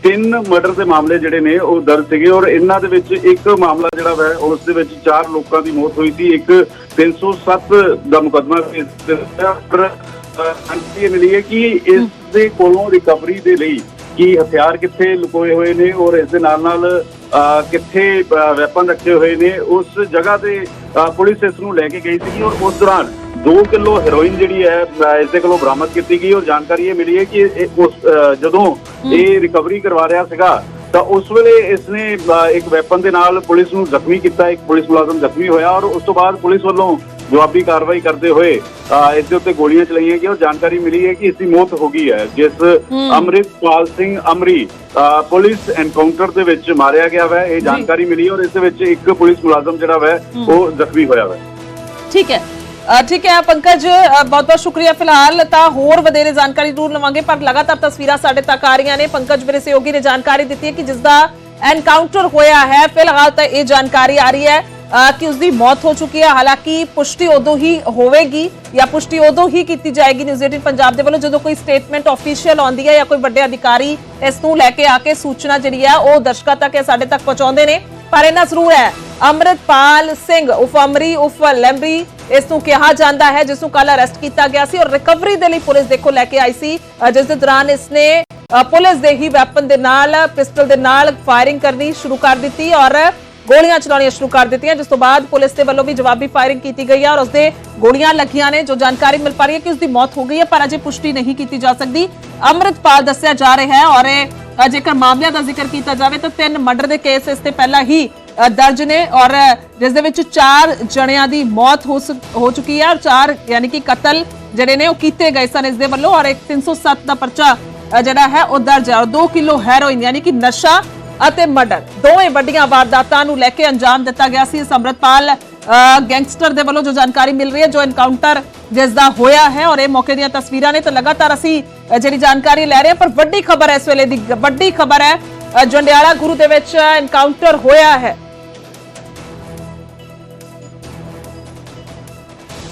Speaker 2: ਤਿੰਨ ਮਰਡਰ ਦੇ ਮਾਮਲੇ ਜਿਹੜੇ ਨੇ ਉਹ ਦਰਜ ਸੀਗੇ ਔਰ ਇਹਨਾਂ ਦੇ ਵਿੱਚ ਇੱਕ ਮਾਮਲਾ ਜਿਹੜਾ ਹੈ ਉਸ ਦੇ ਵਿੱਚ ਚਾਰ ਲੋਕਾਂ ਦੀ ਮੌਤ ਹੋਈ ਸੀ। ਇੱਕ 307 ਦਾ ਮੁਕੱਦਮਾ ਇਸ ਦੇ ਉੱਤੇ ਇਹ ਮਿਲੀ ਹੈ ਕਿ ਇਸ ਦੇ ਕੋਲੋਂ ਰਿਕਵਰੀ ਦੇ ਲਈ ਕਿ ਹਥਿਆਰ ਕਿੱਥੇ ਲੁਕੋਏ ਹੋਏ ਨੇ ਔਰ ਇਸ ਦੇ ਨਾਲ ਨਾਲ ਕਿੱਥੇ ਵੈਪਨ ਰੱਖੇ ਹੋਏ ਨੇ, ਉਸ ਜਗ੍ਹਾ ਤੇ ਪੁਲਿਸ ਇਸ ਨੂੰ ਲੈ ਕੇ ਗਈ ਸੀ ਔਰ ਉਸ ਦੌਰਾਨ 2 ਕਿਲੋ ਹੈਰੋਇਨ ਜਿਹੜੀ ਹੈ ਇਸ ਦੇ ਕੋਲੋਂ ਬਰਾਮਦ ਕੀਤੀ ਗਈ ਔਰ ਜਾਣਕਾਰੀ ਇਹ ਮਿਲੀ ਹੈ ਕਿ ਉਸ ਜਦੋਂ ਇਹ ਰਿਕਵਰੀ ਕਰਵਾ ਰਿਹਾ ਸੀਗਾ ਤਾਂ ਉਸ ਵੇਲੇ ਇਸਨੇ ਅਹ, ਇੱਕ ਵੈਪਨ ਦੇ ਨਾਲ ਪੁਲਿਸ ਨੂੰ ਜ਼ਖਮੀ ਕੀਤਾ ਇੱਕ ਪੁਲਿਸ ਮੁਲਾਜ਼ਮ ਜ਼ਖਮੀ ਹੋਇਆ ਔਰ ਉਸ ਤੋਂ ਬਾਅਦ ਪੁਲਿਸ ਵੱਲੋਂ ਜਵਾਬੀ ਕਾਰਵਾਈ ਕਰਦੇ ਹੋਏ ਇਸ ਦੇ ਉੱਤੇ ਗੋਲੀਆਂ ਚਲਾਈਆਂ ਗਈਆਂ ਔਰ ਜਾਣਕਾਰੀ ਮਿਲੀ ਹੈ ਕਿ ਇਸ ਦੀ ਮੌਤ ਹੋ ਗਈ ਹੈ ਜਿਸ ਅੰਮ੍ਰਿਤਪਾਲ ਸਿੰਘ ਅਮਰੀ ਪੁਲਿਸ ਐਨਕਾਊਂਟਰ ਦੇ ਵਿੱਚ ਮਾਰਿਆ ਗਿਆ ਹੈ ਇਹ ਜਾਣਕਾਰੀ ਮਿਲੀ ਔਰ ਇਸ ਦੇ ਵਿੱਚ ਇੱਕ ਪੁਲਿਸ ਮੁਲਾਜ਼ਮ ਜਿਹੜਾ ਹੈ। ਉਹ ਜ਼ਖਮੀ ਹੋਇਆ ਹੈ
Speaker 1: ਠੀਕ ਹੈ। ਠੀਕ ਹੈ, ਪੰਕਜ ਬਹੁਤ ਬਹੁਤ ਸ਼ੁਕਰੀਆ ਫਿਲਹਾਲ। ਤਾਂ ਹੋਰ ਵਧੇਰੇ ਜਾਣਕਾਰੀ ਜ਼ਰੂਰ ਲਵਾਂਗੇ, ਪਰ ਲਗਾਤਾਰ ਤਸਵੀਰਾਂ ਸਾਡੇ ਤੱਕ ਆ ਰਹੀਆਂ ਨੇ। ਪੰਕਜ ਮੇਰੇ ਸਹਿਯੋਗੀ ਨੇ ਜਾਣਕਾਰੀ ਦਿੱਤੀ ਹੈ ਕਿ ਜਿਸ ਦਾ ਐਨਕਾਊਂਟਰ ਹੋਇਆ ਹੈ, ਫਿਲਹਾਲ ਤਾਂ ਇਹ ਜਾਣਕਾਰੀ ਆ ਰਹੀ ਹੈ ਕਿ ਉਸ ਦੀ ਮੌਤ ਹੋ ਚੁੱਕੀ ਹੈ। ਹਾਲਾਂਕਿ ਪੁਸ਼ਟੀ ਉਦੋਂ ਹੀ ਹੋਵੇਗੀ ਜਾਂ ਪੁਸ਼ਟੀ ਉਦੋਂ ਹੀ ਕੀਤੀ ਜਾਏਗੀ। ਨਿਊਜ਼ 18 ਪੰਜਾਬ ਦੇ ਵੱਲੋਂ ਜਦੋਂ ਕੋਈ ਸਟੇਟਮੈਂਟ ਆਫੀਸ਼ੀਅਲ ਆਉਂਦੀ ਹੈ ਜਾਂ ਕੋਈ ਵੱਡੇ ਅਧਿਕਾਰੀ ਇਸ ਨੂੰ ਲੈ ਕੇ ਆ ਕੇ ਸੂਚਨਾ ਜਿਹੜੀ ਹੈ, ਉਹ ਦਰਸ਼ਕਾਂ ਤੱਕ ਸਾਡੇ ਤੱਕ ਪਹੁੰਚਾਉਂਦੇ ਨੇ। ਪਰ ਇਹਨਾਂ ਜ਼ਰੂਰ ਹੈ। ਅੰਮ੍ਰਿਤਪਾਲ ਸਿੰਘ, ਉਫ ਅਮਰੀ, ਉਫ ਲੈਂਬਰੀ ਇਸ ਨੂੰ ਕਿਹਾ ਜਾਂਦਾ ਹੈ ਜਿਸ ਨੂੰ ਕੱਲ ਅਰੈਸਟ ਕੀਤਾ ਗਿਆ ਸੀ ਔਰ ਰਿਕਵਰੀ ਦੇ ਲਈ ਪੁਲਿਸ ਦੇਖੋ ਲੈ ਕੇ ਆਈ ਸੀ। ਜਿਸ ਦੇ ਦੌਰਾਨ ਇਸਨੇ ਅ, ਪੁਲਿਸ ਦੇ ਹੀ ਵੈਪਨ ਦੇ ਨਾਲ ਪਿਸਟਲ ਦੇ ਨਾਲ ਫਾਇਰਿੰਗ ਕਰਨੀ ਸ਼ੁਰੂ ਕਰ ਦਿੱਤੀ ਔਰ ਗੋਲੀਆਂ ਚਲਾਉਣੀਆਂ ਸ਼ੁਰੂ ਕਰ ਦਿੱਤੀਆਂ ਜਿਸ ਤੋਂ ਬਾਅਦ ਪੁਲਿਸ ਦੇ ਵੱਲੋਂ ਵੀ ਜਵਾਬੀ ਫਾਇਰਿੰਗ ਕੀਤੀ ਗਈ ਹੈ ਔਰ ਉਸਦੇ ਗੋਲੀਆਂ ਲੱਗੀਆਂ ਨੇ ਜੋ ਜਾਣਕਾਰੀ ਮਿਲ ਪਾ ਰਹੀ ਹੈ ਕਿ ਉਸਦੀ ਮੌਤ ਹੋ ਗਈ ਹੈ ਪਰ ਅਜੇ ਪੁਸ਼ਟੀ ਨਹੀਂ ਕੀਤੀ ਜਾ ਸਕਦੀ। ਅੰਮ੍ਰਿਤਪਾਲ ਦੱਸਿਆ ਜਾ ਰਿਹਾ ਹੈ ਔਰ ਜੇਕਰ ਮਾਮਲਿਆਂ ਦਾ ਜ਼ਿਕਰ ਕੀਤਾ ਜਾਵੇ ਤਾਂ ਤਿੰਨ ਮਰਡਰ ਦੇ ਕੇਸ ਇਸ ਤੇ ਪਹਿਲਾਂ ਹੀ ਦਰਜ ਨੇ ਔਰ ਜਿਸ ਦੇ ਵਿੱਚ ਚਾਰ ਜਣਿਆਂ ਦੀ ਮੌਤ ਹੋ ਚੁੱਕੀ ਹੈ ਔਰ ਚਾਰ ਯਾਨੀ ਕਿ ਕਤਲ ਜਿਹੜੇ ਨੇ ਉਹ ਕੀਤੇ ਗਏ ਸਨ ਇਸ ਦੇ ਵੱਲੋਂ ਔਰ ਇੱਕ 307 ਦਾ ਪਰਚਾ ਜਿਹੜਾ ਹੈ ਉਹ ਦਰਜ ਹੈ ਔਰ 2 ਕਿਲੋ ਹੈਰੋਇਨ ਯਾਨੀ ਕਿ ਨਸ਼ਾ ਅਤੇ ਮਰਡਰ ਦੋਵੇਂ ਵੱਡੀਆਂ ਵਾਰਦਾਤਾਂ ਨੂੰ ਲੈ ਕੇ ਅੰਜਾਮ ਦਿੱਤਾ ਗਿਆ ਸੀ ਇਸ ਅੰਮ੍ਰਿਤਪਾਲ ਅ, ਗੈਂਗਸਟਰ ਦੇ ਵੱਲੋਂ ਜੋ ਜਾਣਕਾਰੀ ਮਿਲ ਰਹੀ ਹੈ ਜੋ ਇਨਕਾਊਂਟਰ ਜਿਸ ਦਾ ਹੋਇਆ ਹੈ ਔਰ ਇਹ ਮੌਕੇ ਦੀਆਂ ਤਸਵੀਰਾਂ ਨੇ ਤਾਂ ਲਗਾਤਾਰ ਅਸੀਂ ਜਿਹੜੀ ਜਾਣਕਾਰੀ ਲੈ ਰਹੇ ਹਾਂ ਪਰ ਵੱਡੀ ਖਬਰ ਹੈ ਇਸ ਵੇਲੇ ਦੀ ਵੱਡੀ ਖਬਰ ਹੈ ਜੰਡਿਆਲਾ ਗੁਰੂ ਦੇ ਵਿੱਚ ਇਨਕਾਊਂਟਰ ਹੋਇਆ ਹੈ।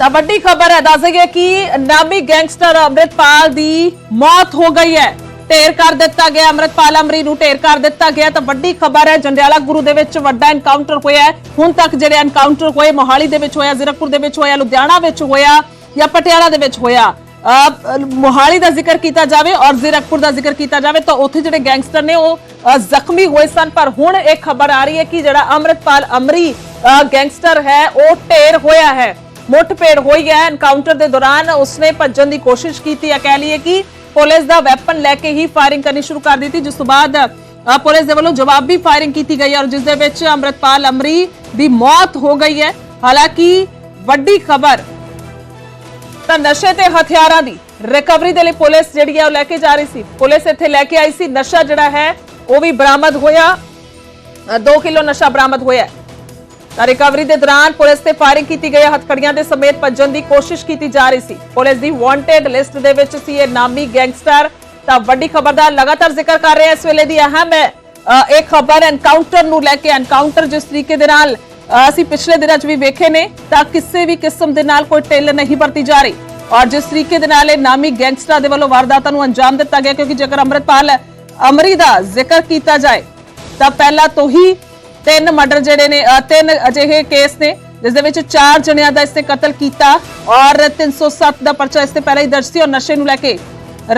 Speaker 1: ਤਾਂ ਵੱਡੀ ਖਬਰ ਹੈ ਦੱਸ ਦਈਏ ਕਿ ਨਾਮੀ ਗੈਂਗਸਟਰ ਅੰਮ੍ਰਿਤਪਾਲ ਦੀ ਮੌਤ ਹੋ ਗਈ ਹੈ। ਢੇਰ ਕਰ ਦਿੱਤਾ ਗਿਆ ਅਮਰਤਪਾਲ ਅਮਰੀ ਨੂੰ ਢੇਰ ਕਰ ਦਿੱਤਾ ਗਿਆ। ਤਾਂ ਵੱਡੀ ਖਬਰ ਹੈ ਜੰਡਿਆਲਾ ਗੁਰੂ ਦੇ ਵਿੱਚ ਵੱਡਾ ਐਨਕਾਊਂਟਰ ਹੋਇਆ ਹੁਣ ਤੱਕ ਜਿਹੜੇ ਐਨਕਾਊਂਟਰ ਹੋਏ ਮੋਹਾਲੀ ਦੇ ਵਿੱਚ ਹੋਇਆ ਜ਼ੀਰਕਪੁਰ ਦੇ ਵਿੱਚ ਹੋਇਆ ਲੁਧਿਆਣਾ ਵਿੱਚ ਹੋਇਆ ਜਾਂ ਪਟਿਆਲਾ ਦੇ ਵਿੱਚ ਹੋਇਆ ਅਹ, ਮੋਹਾਲੀ ਦਾ ਜ਼ਿਕਰ ਕੀਤਾ ਜਾਵੇ ਔਰ ਜ਼ੀਰਕਪੁਰ ਦਾ ਜ਼ਿਕਰ ਕੀਤਾ ਜਾਵੇ ਤਾਂ ਉੱਥੇ ਜਿਹੜੇ ਗੈਂਗਸਟਰ ਨੇ ਉਹ ਜ਼ਖਮੀ ਹੋਏ ਸਨ। ਪਰ ਹੁਣ ਇਹ ਖਬਰ ਆ ਰਹੀ ਹੈ ਕਿ ਜਿਹੜਾ ਅਮਰਤਪਾਲ ਅਮਰੀ ਅਹ, ਗੈਂਗਸਟਰ ਹੈ ਉਹ ਢੇਰ ਹੋਇਆ ਹੈ। ਮੁੱਠਭੇੜ ਹੋਈ ਹੈ। ਐਨਕਾਊਂਟਰ ਦੇ ਦੌਰਾਨ ਉਸਨੇ ਭੱਜਣ ਦੀ ਕੋਸ਼ਿਸ਼ ਕੀਤੀ ਹੈ। ਕਹਿ ਲਈਏ ਕਿ ਪੁਲਿਸ ਦਾ ਵੈਪਨ ਲੈ ਕੇ ਹੀ ਫਾਇਰਿੰਗ ਕਰਨੀ ਸ਼ੁਰੂ ਕਰ ਦਿੱਤੀ, ਜਿਸ ਤੋਂ ਬਾਅਦ ਪੁਲਿਸ ਦੇ ਵੱਲੋਂ ਜਵਾਬੀ ਫਾਇਰਿੰਗ ਕੀਤੀ ਗਈ ਔਰ ਜਿਸ ਦੇ ਵਿੱਚ ਅੰਮ੍ਰਿਤਪਾਲ ਅਮਰੀ ਦੀ ਮੌਤ ਹੋ ਗਈ ਹੈ। ਹਾਲਾਂਕਿ ਵੱਡੀ ਖਬਰ ਤਾਂ ਨਸ਼ੇ ਤੇ ਹਥਿਆਰਾਂ ਦੀ ਰਿਕਵਰੀ ਦੇ ਲਈ ਪੁਲਿਸ ਜਿਹੜੀ ਹੈ ਉਹ ਲੈ ਕੇ ਜਾ ਰਹੀ ਸੀ। ਪੁਲਿਸ ਇੱਥੇ ਲੈ ਕੇ ਆਈ ਸੀ। ਨਸ਼ਾ ਜਿਹੜਾ ਹੈ, ਉਹ ਵੀ ਬਰਾਮਦ ਹੋਇਆ। 2 ਕਿਲੋ ਨਸ਼ਾ ਬਰਾਮਦ ਹੋਇਆ ਤਾਂ ਰਿਕਵਰੀ ਦੇ ਦੌਰਾਨ ਪੁਲਿਸ ਤੇ ਫਾਇਰਿੰਗ ਕੀਤੀ ਗਈ। ਹੈ। ਦੇ ਸਮੇਤ ਭੱਜਣ ਦੀ ਕੋਸ਼ਿਸ਼ ਕੀਤੀ ਜਾ ਰਹੀ ਸੀ। ਪੁਲਿਸ ਦੀ ਵਾਂਟਡ ਲਿਸਟ ਦੇ ਵਿੱਚ ਸੀ ਇਹ ਨਾਮੀ ਗੈਂਗਸਟਰ। ਤਾਂ ਵੱਡੀ ਖਬਰ ਦਾ ਲਗਾਤਾਰ ਜ਼ਿਕਰ ਕਰ ਰਹੇ ਇਸ ਵੇਲੇ ਦੀ ਅਹਿਮ ਹੈ ਅ, ਖਬਰ ਐਨਕਾਊਂਟਰ ਨੂੰ ਲੈ ਕੇ। ਐਨਕਾਊਂਟਰ ਜਿਸ ਤਰੀਕੇ ਦੇ ਨਾਲ ਅਸੀਂ ਪਿਛਲੇ ਦਿਨਾਂ 'ਚ ਵੀ ਵੇਖੇ ਨੇ ਤਾਂ ਕਿਸੇ ਵੀ ਕਿਸਮ ਦੇ ਨਾਲ ਕੋਈ ਟਿੱਲ ਨਹੀਂ ਵਰਤੀ ਜਾ ਰਹੀ। ਔਰ ਜਿਸ ਤਰੀਕੇ ਦੇ ਨਾਲ ਇਹ ਨਾਮੀ ਗੈਂਗਸਟਰਾਂ ਦੇ ਵੱਲੋਂ ਵਾਰਦਾਤਾਂ ਨੂੰ ਅੰਜਾਮ ਦਿੱਤਾ ਗਿਆ ਕਿਉਂਕਿ ਜੇਕਰ ਅੰਮ੍ਰਿਤਪਾਲ ਅਮਰੀ ਦਾ ਜ਼ਿਕਰ ਕੀਤਾ ਜਾਏ ਤਾਂ ਪਹਿਲਾਂ ਤੋਂ ਹੀ ਤਿੰਨ ਮਰਡਰ ਜਿਹੜੇ ਨੇ ਅ, ਤਿੰਨ ਅਜਿਹੇ ਕੇਸ ਨੇ ਜਿਸ ਦੇ ਵਿੱਚ ਚਾਰ ਜਣਿਆਂ ਦਾ ਇਸਤੇ ਕਤਲ ਕੀਤਾ ਔਰ 307 ਦਾ ਪਰਚਾ ਇਸਤੇ ਪਹਿਲਾਂ ਹੀ ਦਰਜ ਸੀ ਔਰ ਨਸ਼ੇ ਨੂੰ ਲੈ ਕੇ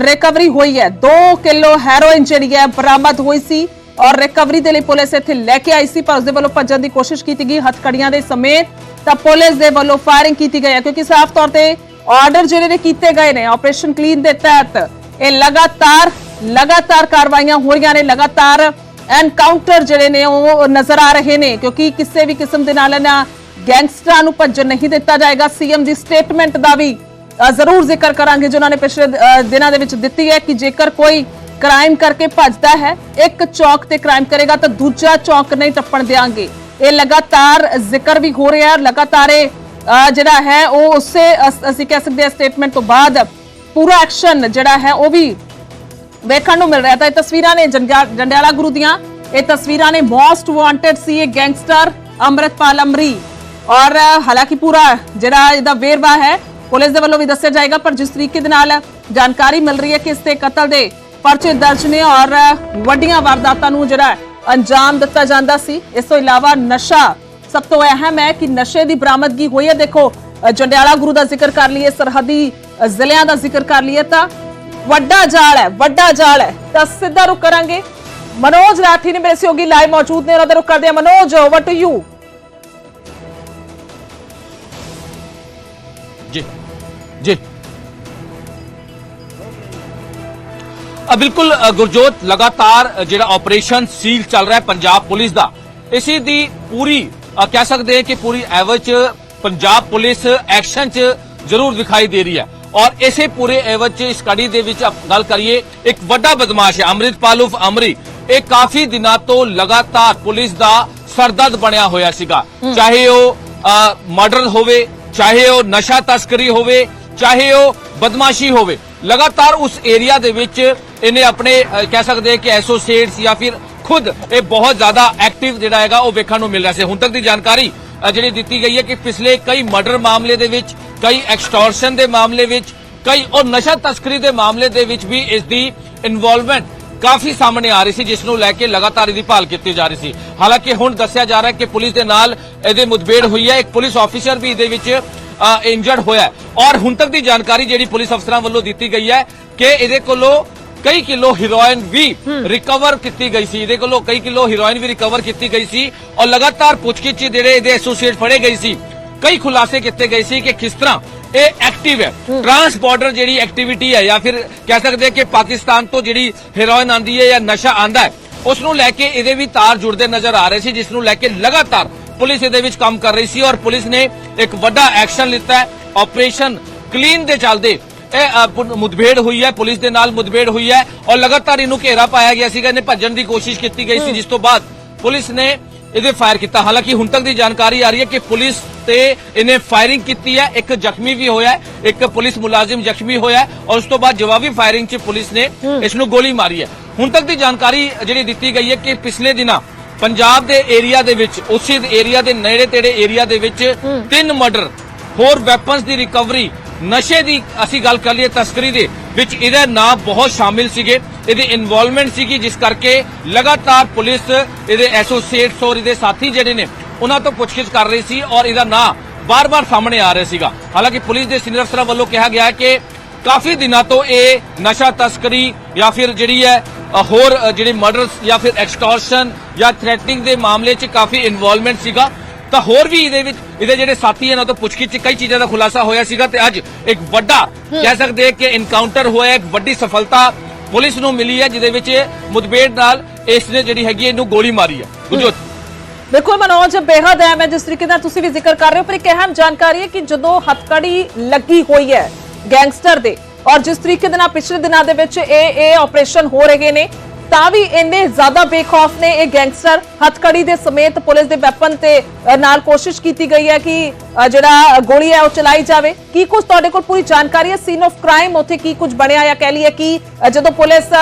Speaker 1: ਰਿਕਵਰੀ ਹੋਈ ਹੈ। 2 ਕਿਲੋ ਹੈਰੋਇਨ ਜਿਹੜੀ ਹੈ ਬਰਾਮਦ ਹੋਈ ਸੀ ਔਰ ਰਿਕਵਰੀ ਦੇ ਲਈ ਪੁਲਿਸ ਇੱਥੇ ਲੈ ਕੇ ਆਈ ਸੀ ਪਰ ਉਸਦੇ ਵੱਲੋਂ ਭੱਜਣ ਦੀ ਕੋਸ਼ਿਸ਼ ਕੀਤੀ ਗਈ। ਹੱਥਕੜੀਆਂ ਦੇ ਸਮੇਤ ਤਾਂ ਪੁਲਿਸ ਦੇ ਵੱਲੋਂ ਫਾਇਰਿੰਗ ਕੀਤੀ ਗਈ ਹੈ ਕਿਉਂਕਿ ਸਾਫ਼ ਤੌਰ ਤੇ ਆਰਡਰ ਜਿਹੜੇ ਨੇ ਕੀਤੇ ਗਏ ਨੇ ਆਪਰੇਸ਼ਨ ਕਲੀਨ ਦੇ ਤਹਿਤ ਇਹ ਲਗਾਤਾਰ ਲਗਾਤਾਰ ਕਾਰਵਾਈਆਂ ਹੋ ਰਹੀਆਂ ਨੇ ਲਗਾਤਾਰ ਐਨਕਾਊਂਟਰ ਜਿਹੜੇ ਨੇ, ਉਹ ਨਜ਼ਰ ਆ ਰਹੇ ਨੇ, ਕਿਉਂਕਿ ਕਿਸੇ ਵੀ ਕਿਸਮ ਦੇ ਨਾਲ ਇਹਨਾਂ ਗੈਂਗਸਟਰਾਂ ਨੂੰ ਭੱਜਣ ਨਹੀਂ ਦਿੱਤਾ ਜਾਏਗਾ। ਸੀਐਮ ਦੀ ਸਟੇਟਮੈਂਟ ਦਾ ਵੀ ਜ਼ਰੂਰ ਜ਼ਿਕਰ ਕਰਾਂਗੇ ਜੋ ਨੇ ਪਿਛਲੇ ਦਿਨਾਂ ਦੇ ਵਿੱਚ ਦਿੱਤੀ ਹੈ ਕਿ ਜੇਕਰ ਕੋਈ ਕ੍ਰਾਈਮ ਕਰਕੇ ਭੱਜਦਾ ਹੈ, ਇੱਕ ਚੌਕ ਤੇ ਕ੍ਰਾਈਮ ਕਰੇਗਾ ਤਾਂ ਦੂਜਾ ਚੌਕ ਨਹੀਂ ਟੱਪਣ ਦੇਾਂਗੇ ਇਹ ਲਗਾਤਾਰ ਜ਼ਿਕਰ ਵੀ ਹੋ ਰਿਹਾ ਹੈ, ਲਗਾਤਾਰ ਇਹ ਜਿਹੜਾ ਹੈ, ਉਹ ਉਸੇ ਅਸੀਂ ਕਹਿ ਸਕਦੇ ਹਾਂ, ਸਟੇਟਮੈਂਟ ਤੋਂ ਬਾਅਦ ਪੂਰਾ ਐਕਸ਼ਨ ਜਿਹੜਾ ਹੈ, ਉਹ ਵੀ ਵੇਖਣ ਨੂੰ ਮਿਲ ਰਿਹਾ ਤਾਂ ਇਹ ਤਸਵੀਰਾਂ ਨੇ ਜੰਡਿਆਲਾ ਗੁਰੂ ਦੀਆਂ। ਇਹ ਤਸਵੀਰਾਂ ਨੇ ਮੋਸਟ ਵਾਂਟਡ ਸੀ ਇਹ ਗੈਂਗਸਟਰ ਅੰਮ੍ਰਿਤਪਾਲ ਅਮਰੀ। ਔਰ ਹਾਲਾਂਕਿ ਪੂਰਾ ਜਿਹੜਾ ਇਹਦਾ ਵੇਰਵਾ ਹੈ ਪੁਲਿਸ ਦੇ ਵੱਲੋਂ ਵੀ ਦੱਸਿਆ ਜਾਏਗਾ ਪਰ ਜਿਸ ਤਰੀਕੇ ਦੇ ਨਾਲ ਜਾਣਕਾਰੀ ਮਿਲ ਰਹੀ ਹੈ ਕਿ ਇਸ ਤੇ ਕਤਲ ਦੇ ਪਰਚੇ ਦਰਜ ਨੇ ਔਰ ਵੱਡੀਆਂ ਵਾਰਦਾਤਾਂ ਨੂੰ ਜਿਹੜਾ ਅੰਜਾਮ ਦਿੱਤਾ ਜਾਂਦਾ ਸੀ। ਇਸ ਤੋਂ ਇਲਾਵਾ ਨਸ਼ਾ ਸਭ ਤੋਂ ਅਹਿਮ ਹੈ ਕਿ ਨਸ਼ੇ ਦੀ ਬਰਾਮਦਗੀ ਹੋਈ ਹੈ। ਦੇਖੋ ਜੰਡਿਆਲਾ ਗੁਰੂ ਦਾ ਜ਼ਿਕਰ ਕਰ ਲਈਏ ਸਰਹੱਦੀ ਅ, ਜ਼ਿਲ੍ਹਿਆਂ ਦਾ ਜ਼ਿਕਰ ਕਰ ਲਈਏ ਤਾਂ ਵੱਡਾ ਜਾਲ ਹੈ ਵੱਡਾ ਜਾਲ ਹੈ। ਤਾਂ ਸਿੱਧਾ ਰੁਕ ਕਰਾਂਗੇ। ਮਨੋਜ ਰਾਠੀ ਨੇ ਮੇਰੇ ਸਹਿਯੋਗੀ ਲਾਈਵ ਮੌਜੂਦ ਨੇ ਉਹਨਾਂ ਦਾ ਰੁਕ ਕਰਦੇ ਆ ਮਨੋਜ ਓਵਰ ਟੂ ਯੂ
Speaker 4: ਜੀ ਜੀ। ਅ, ਬਿਲਕੁਲ ਗੁਰਜੋਤ ਲਗਾਤਾਰ ਜਿਹੜਾ ਆਪਰੇਸ਼ਨ ਸੀਲ ਚੱਲ ਰਿਹਾ ਪੰਜਾਬ ਪੁਲਿਸ ਦਾ। ਇਸੇ ਦੀ ਪੂਰੀ ਕਹਿ ਸਕਦੇ ਕਿ ਪੂਰੀ ਐਵਰੇਜ ਪੰਜਾਬ ਪੁਲਿਸ ਐਕਸ਼ਨ ਚ ਜ਼ਰੂਰ ਦਿਖਾਈ ਦੇ ਰਹੀ ਹੈ। ਔਰ ਇਸੇ ਪੂਰੇ ਐਵਜ ਚ ਇਸ ਕੜੀ ਦੇ ਵਿੱਚ ਗੱਲ ਕਰੀਏ ਇੱਕ ਵੱਡਾ ਬਦਮਾਸ਼ ਹੈ ਅੰਮ੍ਰਿਤਪਾਲ ਉਫ ਅਮਰੀ ਇਹ ਕਾਫੀ ਦਿਨਾਂ ਤੋਂ ਲਗਾਤਾਰ ਪੁਲਿਸ ਦਾ ਸਰਦਰਦ ਬਣਿਆ ਹੋਇਆ ਸੀਗਾ। ਚਾਹੇ ਉਹ ਮਰਡਰ ਹੋਵੇ ਚਾਹੇ ਉਹ ਨਸ਼ਾ ਤਸਕਰੀ ਹੋਵੇ ਚਾਹੇ ਉਹ ਬਦਮਾਸ਼ੀ ਹੋਵੇ ਲਗਾਤਾਰ ਉਸ ਏਰੀਆ ਦੇ ਵਿੱਚ ਇਹਨੇ ਆਪਣੇ ਕਹਿ ਸਕਦੇ ਕਿ ਐਸੋਸੀਏਟਸ ਜਾਂ ਫਿਰ ਖੁਦ ਇਹ ਬਹੁਤ ਜ਼ਿਆਦਾ ਐਕਟਿਵ ਜਿਹੜਾ ਹੈਗਾ ਉਹ ਵੇਖਣ ਨੂੰ ਮਿਲ ਰਿਹਾ ਸੀ। ਹੁਣ ਤੱਕ ਦੀ ਜਾਣਕਾਰੀ ਜਿਹੜੀ ਦਿੱਤੀ ਗਈ ਹੈ ਕਿ ਪਿਛਲੇ ਕਈ ਮਰਡਰ ਮਾਮਲੇ ਦੇ ਵਿੱਚ ਕਈ ਐਕਸਟੋਰਸ਼ਨ ਦੇ ਮਾਮਲੇ ਵਿੱਚ ਕਈ ਔਰ ਨਸ਼ਾ ਤਸਕਰੀ ਦੇ ਮਾਮਲੇ ਦੇ ਵਿੱਚ ਵੀ ਇਸ ਦੀ ਇਨਵੋਲਵਮੈਂਟ ਕਾਫੀ ਸਾਹਮਣੇ ਆ ਰਹੀ ਸੀ ਜਿਸ ਨੂੰ ਲੈ ਕੇ ਲਗਾਤਾਰ ਇਹਦੀ ਭਾਲ ਕੀਤੀ ਜਾ ਰਹੀ ਸੀ। ਹਾਲਾਂਕਿ ਹੁਣ ਦੱਸਿਆ ਜਾ ਰਿਹਾ ਹੈ ਕਿ ਪੁਲਿਸ ਦੇ ਨਾਲ ਇਹਦੇ ਮੁਠਭੇੜ ਹੋਈ ਹੈ ਇੱਕ ਪੁਲਿਸ ਆਫੀਸਰ ਵੀ ਇਹਦੇ ਵਿੱਚ ਇੰਜਰਡ ਹੋਇਆ ਔਰ ਹੁਣ ਤੱਕ ਦੀ ਜਾਣਕਾਰੀ ਜਿਹੜੀ ਪੁਲਿਸ ਅਫਸਰਾਂ ਵੱਲੋਂ ਦਿੱਤੀ ਗਈ ਹੈ ਕਿ ਇਹਦੇ ਕੋਲੋਂ ਕਈ ਕਿਲੋ ਹੀਰੋਇਨ ਵੀ ਰਿਕਵਰ ਕੀਤੀ ਗਈ ਸੀ। ਇਹਦੇ ਕੋਲੋਂ ਕਈ ਕਿਲੋ ਹੀਰੋਇਨ ਵੀ ਰਿਕਵਰ ਕੀਤੀ ਗਈ ਸੀ ਔਰ ਲਗਾਤਾਰ ਪੁੱਛਗਿੱਛ ਜਿਹੜੇ ਇਹਦੇ ਐਸੋਸੀਏਟ ਫੜੇ ਗਏ ਸੀ। ਕਈ ਖੁਲਾਸੇ ਕੀਤੇ ਗਏ ਸੀ ਕਿ ਕਿਸ ਤਰ੍ਹਾਂ ਇਹ ਐਕਟਿਵ ਹੈ। ਟਰਾਂਸ ਬਾਰਡਰ ਜਿਹੜੀ ਐਕਟੀਵਿਟੀ ਹੈ ਜਾਂ ਫਿਰ ਕਹਿ ਸਕਦੇ ਕਿ ਪਾਕਿਸਤਾਨ ਤੋਂ ਜਿਹੜੀ ਹੈਰੋਇਨ ਆਂਦੀ ਹੈ ਜਾਂ ਨਸ਼ਾ ਆਂਦਾ ਹੈ ਉਸ ਨੂੰ ਲੈ ਕੇ ਇਹਦੇ ਵੀ ਤਾਰ ਜੁੜਦੇ ਨਜ਼ਰ ਆ ਰਹੇ ਸੀ ਜਿਸ ਨੂੰ ਲੈ ਕੇ ਲਗਾਤਾਰ ਪੁਲਿਸ ਇਹਦੇ ਵਿੱਚ ਕੰਮ ਕਰ ਰਹੀ ਸੀ ਔਰ ਪੁਲਿਸ ਨੇ ਇੱਕ ਵੱਡਾ ਐਕਸ਼ਨ ਲਿੱਤਾ ਹੈ। ਆਪਰੇਸ਼ਨ ਕਲੀਨ ਦੇ ਚੱਲਦੇ ਇਹ ਮੁਠਭੇੜ ਹੋਈ ਹੈ ਪੁਲਿਸ ਦੇ ਨਾਲ ਮੁਠਭੇੜ ਹੋਈ ਹੈ ਔਰ ਲਗਾਤਾਰ ਇਹਨੂੰ ਘੇਰਾ ਪਾਇਆ ਗਿਆ ਸੀਗਾ ਇਹਨੇ ਭੱਜਣ ਦੀ ਕੋਸ਼ਿਸ਼ ਕੀਤੀ ਗਈ ਸੀ ਜਿਸ ਤੋਂ ਬਾਅਦ ਪੁਲਿਸ ਨੇ ਇਹਦੇ ਫਾਇਰ ਕੀਤਾ। ਹਾਲਾਂਕਿ ਹੁਣ ਤੱਕ ਦੀ ਜਾਣਕਾਰੀ ਆ ਰਹੀ ਹੈ ਕਿ ਪੁਲਿਸ ਤੇ ਇਹਨੇ ਫਾਇਰਿੰਗ ਕੀਤੀ ਹੈ। ਇੱਕ ਜ਼ਖਮੀ ਵੀ ਹੋਇਆ ਹੈ ਇੱਕ ਪੁਲਿਸ ਮੁਲਾਜ਼ਮ ਜ਼ਖਮੀ ਹੋਇਆ ਹੈ ਔਰ ਉਸ ਤੋਂ ਬਾਅਦ ਜਵਾਬੀ ਫਾਇਰਿੰਗ 'ਚ ਪੁਲਿਸ ਨੇ ਇਸ ਨੂੰ ਗੋਲੀ ਮਾਰੀ ਹੈ। ਹੁਣ ਤੱਕ ਦੀ ਜਾਣਕਾਰੀ ਜਿਹੜੀ ਦਿੱਤੀ ਗਈ ਹੈ ਕਿ ਪਿਛਲੇ ਦਿਨਾਂ ਪੰਜਾਬ ਦੇ ਏਰੀਆ ਦੇ ਵਿੱਚ ਉਸੇ ਏਰੀਆ ਦੇ ਨੇੜੇ ਤੇੜੇ ਏਰੀਆ ਦੇ ਵਿੱਚ ਤਿੰਨ ਮਰਡਰ ਹੋਰ ਵੈਪਨਸ ਦੀ ਰਿਕਵਰੀ ਨਸ਼ੇ ਦੀ ਅਸੀਂ ਗੱਲ ਕਰ ਲਈਏ ਤਸਕਰੀ ਦੇ ਵਿੱਚ ਇਹਦਾ ਨਾਮ ਬਹੁਤ ਸ਼ਾਮਿਲ ਸੀਗੇ ਇਹਦੀ ਇਨਵੋਲਵਮੈਂਟ ਸੀਗੀ ਜਿਸ ਕਰਕੇ ਲਗਾਤਾਰ ਪੁਲਿਸ ਇਹਦੇ ਐਸੋਸੀਏਟਸ ਔਰ ਇਹਦੇ ਸਾਥੀ ਜਿਹੜੇ ਨੇ ਉਹਨਾਂ ਤੋਂ ਪੁੱਛਗਿੱਛ ਕਰ ਰਹੀ ਸੀ ਔਰ ਇਹਦਾ ਨਾਮ ਬਾਰ-ਬਾਰ ਸਾਹਮਣੇ ਆ ਰਿਹਾ ਸੀਗਾ। ਹਾਲਾਂਕਿ ਪੁਲਿਸ ਦੇ ਸੀਨੀਅਰ ਅਫਸਰਾਂ ਵੱਲੋਂ ਕਿਹਾ ਗਿਆ ਕਿ ਕਾਫੀ ਦਿਨਾਂ ਤੋਂ ਇਹ ਨਸ਼ਾ ਤਸਕਰੀ ਜਾਂ ਫਿਰ ਜਿਹੜੀ ਹੈ ਹੋਰ ਅ, ਜਿਹੜੇ ਮਰਡਰਸ ਜਾਂ ਫਿਰ ਐਕਸਟੋਰਸ਼ਨ ਜਾਂ ਥ੍ਰੈਟਨਿੰਗ ਦੇ ਮਾਮਲੇ 'ਚ ਕਾਫੀ ਇਨਵੋਲਵਮੈਂਟ ਸੀਗਾ। ਤਾਂ ਹੋਰ ਵੀ ਇਹਦੇ ਵਿੱਚ ਇਹਦੇ ਜਿਹੜੇ ਸਾਥੀ ਇਹਨਾਂ ਤੋਂ ਪੁੱਛਗਿੱਛ 'ਚ ਕਈ ਚੀਜ਼ਾਂ ਦਾ ਖੁਲਾਸਾ ਹੋਇਆ ਸੀਗਾ ਤੇ ਅੱਜ ਇੱਕ ਵੱਡਾ ਕਹਿ ਸਕਦੇ ਕਿ ਇਨਕਾਊਂਟਰ ਹੋਇਆ ਇੱਕ ਵੱਡੀ ਸਫਲਤਾ ਪੁਲਿਸ ਨੂੰ ਮਿਲੀ ਹੈ ਜਿਹਦੇ ਵਿੱਚ ਮੁਠਭੇੜ ਨਾਲ ਇਸ ਨੇ ਜਿਹੜੀ ਹੈਗੀ ਇਹਨੂੰ ਗੋਲੀ ਮਾਰੀ ਹੈ। ਗੁਰਜੋਤ
Speaker 1: ਦੇਖੋ ਮਨੋਜ ਬੇਹੱਦ ਹੈ ਜਿਸ ਤਰੀਕੇ ਨਾਲ ਤੁਸੀਂ ਵੀ ਜ਼ਿਕਰ ਕਰ ਰਹੇ ਹੋ ਪਰ ਇੱਕ ਅਹਿਮ ਜਾਣਕਾਰੀ ਹੈ ਕਿ ਜਦੋਂ ਹੱਥਕੜੀ ਲੱਗੀ ਹੋਈ ਹੈ ਗੈਂਗਸਟਰ ਦੇ ਔਰ ਜਿਸ ਤਰੀਕੇ ਦੇ ਨਾਲ ਪਿਛਲੇ ਦਿਨਾਂ ਦੇ ਵਿੱਚ ਇਹ ਇਹ ਆਪਰੇਸ਼ਨ ਹੋ ਰਹੇ ਨੇ ਤਾਂ ਵੀ ਇੰਨੇ ਜ਼ਿਆਦਾ ਬੇਖੌਫ ਨੇ ਇਹ ਗੈਂਗਸਟਰ। ਹੱਥਕੜੀ ਦੇ ਸਮੇਤ ਪੁਲਿਸ ਦੇ ਵੈਪਨ ਤੇ ਨਾਲ ਕੋਸ਼ਿਸ਼ ਕੀਤੀ ਗਈ ਹੈ ਕਿ ਜਿਹੜਾ ਗੋਲੀ ਹੈ ਉਹ ਚਲਾਈ ਜਾਵੇ। ਕੀ ਕੁਝ ਤੁਹਾਡੇ ਕੋਲ ਪੂਰੀ ਜਾਣਕਾਰੀ ਹੈ? ਸੀਨ ਆਫ ਕ੍ਰਾਈਮ ਉੱਥੇ ਕੀ ਕੁਝ ਬਣਿਆ ਜਾਂ ਕਹਿ ਲਈਏ ਕਿ ਜਦੋਂ ਪੁਲਿਸ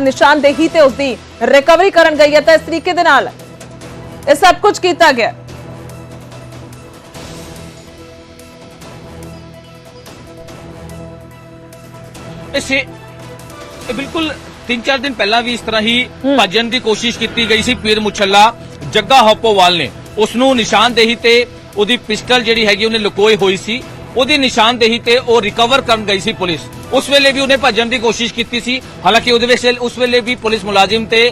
Speaker 1: ਨਿਸ਼ਾਨਦੇਹੀ ਤੇ ਉਸਦੀ ਰਿਕਵਰੀ ਕਰਨ ਗਈ ਹੈ ਤਾਂ ਇਸ ਤਰੀਕੇ ਦੇ ਨਾਲ ਇਹ ਸਭ ਕੁਝ ਕੀਤਾ ਗਿਆ।
Speaker 4: ਇਸੇ ਬਿਲਕੁਲ 3-4 ਦਿਨ ਪਹਿਲਾਂ ਵੀ ਇਸ ਤਰ੍ਹਾਂ ਹੀ ਭੱਜਣ ਦੀ ਕੋਸ਼ਿਸ਼ ਕੀਤੀ ਗਈ ਸੀ ਪੀਰ ਮੁਛੱਲਾ ਜੱਗਾ ਹੱਪੋਵਾਲ ਨੇ। ਉਸ ਨੂੰ ਨਿਸ਼ਾਨਦੇਹੀ ਤੇ ਉਹਦੀ ਪਿਸਟਲ ਜਿਹੜੀ ਹੈਗੀ ਉਹਨੇ ਲੁਕੋਈ ਹੋਈ ਸੀ। ਉਹਦੀ ਨਿਸ਼ਾਨਦੇਹੀ ਤੇ ਉਹ ਰਿਕਵਰ ਕਰਨ ਗਈ ਸੀ ਪੁਲਿਸ। ਉਸ ਵੇਲੇ ਵੀ ਉਹਨੇ ਭੱਜਣ ਦੀ ਕੋਸ਼ਿਸ਼ ਕੀਤੀ ਸੀ। ਹਾਲਾਂਕਿ ਉਹਦੇ ਵਿੱਚ ਉਸ ਵੇਲੇ ਵੀ ਪੁਲਿਸ ਮੁਲਾਜ਼ਮ ਤੇ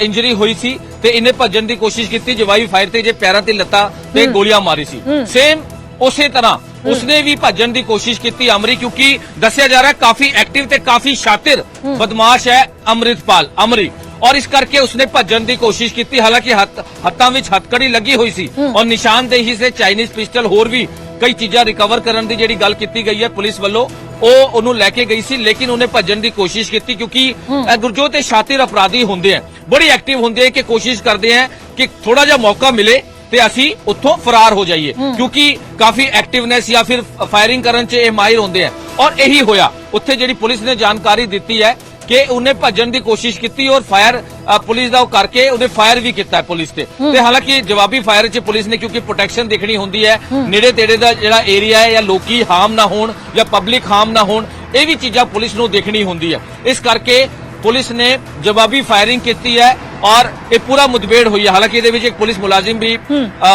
Speaker 4: ਇੰਜਰੀ ਹੋਈ ਸੀ ਤੇ ਇਹਨੇ ਭੱਜਣ ਦੀ ਕੋਸ਼ਿਸ਼ ਕੀਤੀ। ਜਵਾਈ ਫਾਇਰ ਤੇ ਜੇ ਪੈਰਾਂ ਤੇ ਲੱਤਾਂ ਤੇ ਗੋਲੀਆਂ ਮਾਰੀ ਸੀ। ਸੇਮ ਉਸੇ ਤਰ੍ਹਾਂ ਉਸਨੇ ਵੀ ਭੱਜਣ ਦੀ ਕੋਸ਼ਿਸ਼ ਕੀਤੀ ਅਮਰੀ ਕਿਉਂਕਿ ਦੱਸਿਆ ਜਾ ਰਿਹਾ ਕਾਫੀ ਐਕਟਿਵ ਤੇ ਕਾਫੀ ਸ਼ਾਤਿਰ ਬਦਮਾਸ਼ ਹੈ ਅੰਮ੍ਰਿਤਪਾਲ ਅਮਰੀ। ਔਰ ਇਸ ਕਰਕੇ ਉਸਨੇ ਭੱਜਣ ਦੀ ਕੋਸ਼ਿਸ਼ ਕੀਤੀ। ਹਾਲਾਂਕਿ ਹੱਥ ਵਿੱਚ ਹੱਥਕੜੀ ਲੱਗੀ ਹੋਈ ਸੀ ਔਰ ਨਿਸ਼ਾਨਦੇਹੀ ਸੇ ਚਾਈਨੀਜ਼ ਪਿਸਟਲ ਹੋਰ ਵੀ ਕਈ ਚੀਜ਼ਾਂ ਰਿਕਵਰ ਕਰਨ ਦੀ ਜਿਹੜੀ ਗੱਲ ਕੀਤੀ ਗਈ ਹੈ ਪੁਲਿਸ ਵੱਲੋਂ ਉਹ ਉਹਨੂੰ ਲੈ ਕੇ ਗਈ ਸੀ ਲੇਕਿਨ ਉਹਨੇ ਭੱਜਣ ਦੀ ਕੋਸ਼ਿਸ਼ ਕੀਤੀ ਕਿਉਂਕਿ ਇਹ ਗੁਰਜੋਤ ਇਹ ਸ਼ਾਤਿਰ ਅਪਰਾਧੀ ਹੁੰਦੇ ਆ ਬੜੀ ਐਕਟਿਵ ਹੁੰਦੇ ਆ ਕਿ ਕੋਸ਼ਿਸ਼ ਕਰਦੇ ਆ ਕਿ ਥੋੜਾ ਜਿਹਾ ਮੌਕਾ ਮਿਲੇ ਤੇ ਅਸੀਂ ਉੱਥੋਂ ਫਰਾਰ ਹੋ ਜਾਈਏ। ਕਿਉਂਕਿ ਕਾਫੀ ਐਕਟਿਵਨੈਸ ਜਾਂ ਫਿਰ ਫਾਇਰਿੰਗ ਕਰਨ 'ਚ ਇਹ ਮਾਹਿਰ ਹੁੰਦੇ ਆ। ਔਰ ਇਹੀ ਹੋਇਆ। ਉੱਥੇ ਜਿਹੜੀ ਪੁਲਿਸ ਨੇ ਜਾਣਕਾਰੀ ਦਿੱਤੀ ਹੈ ਕਿ ਉਹਨੇ ਭੱਜਣ ਦੀ ਕੋਸ਼ਿਸ਼ ਕੀਤੀ ਔਰ ਫਾਇਰ ਪੁਲਿਸ ਦਾ ਉਹ ਕਰਕੇ ਉਹਨੇ ਫਾਇਰ ਵੀ ਕੀਤਾ ਪੁਲਿਸ ਤੇ। ਤੇ ਹਾਲਾਂਕਿ ਜਵਾਬੀ ਫਾਇਰ 'ਚ ਪੁਲਿਸ ਨੇ ਕਿਉਂਕਿ ਪ੍ਰੋਟੈਕਸ਼ਨ ਦੇਖਣੀ ਹੁੰਦੀ ਹੈ ਨੇੜੇ ਤੇੜੇ ਦਾ ਜਿਹੜਾ ਏਰੀਆ ਹੈ ਜਾਂ ਲੋਕੀ ਹਾਰਮ ਨਾ ਹੋਣ ਜਾਂ ਪਬਲਿਕ ਹਾਰਮ ਨਾ ਹੋਣ ਇਹ ਵੀ ਚੀਜ਼ਾਂ ਪੁਲਿਸ ਨੂੰ ਦੇਖਣੀ ਹੁੰਦੀ ਹੈ। ਇਸ ਕਰਕੇ ਪੁਲਿਸ ਨੇ ਜਵਾਬੀ ਫਾਇਰਿੰਗ ਕੀਤੀ ਹੈ ਔਰ ਇਹ ਪੂਰਾ ਮੁठਭੇੜ ਹੋਈ ਹੈ। ਹਾਲਾਂਕਿ ਇਹਦੇ ਵਿੱਚ ਇੱਕ ਪੁਲਿਸ ਮੁਲਾਜ਼ਮ ਵੀ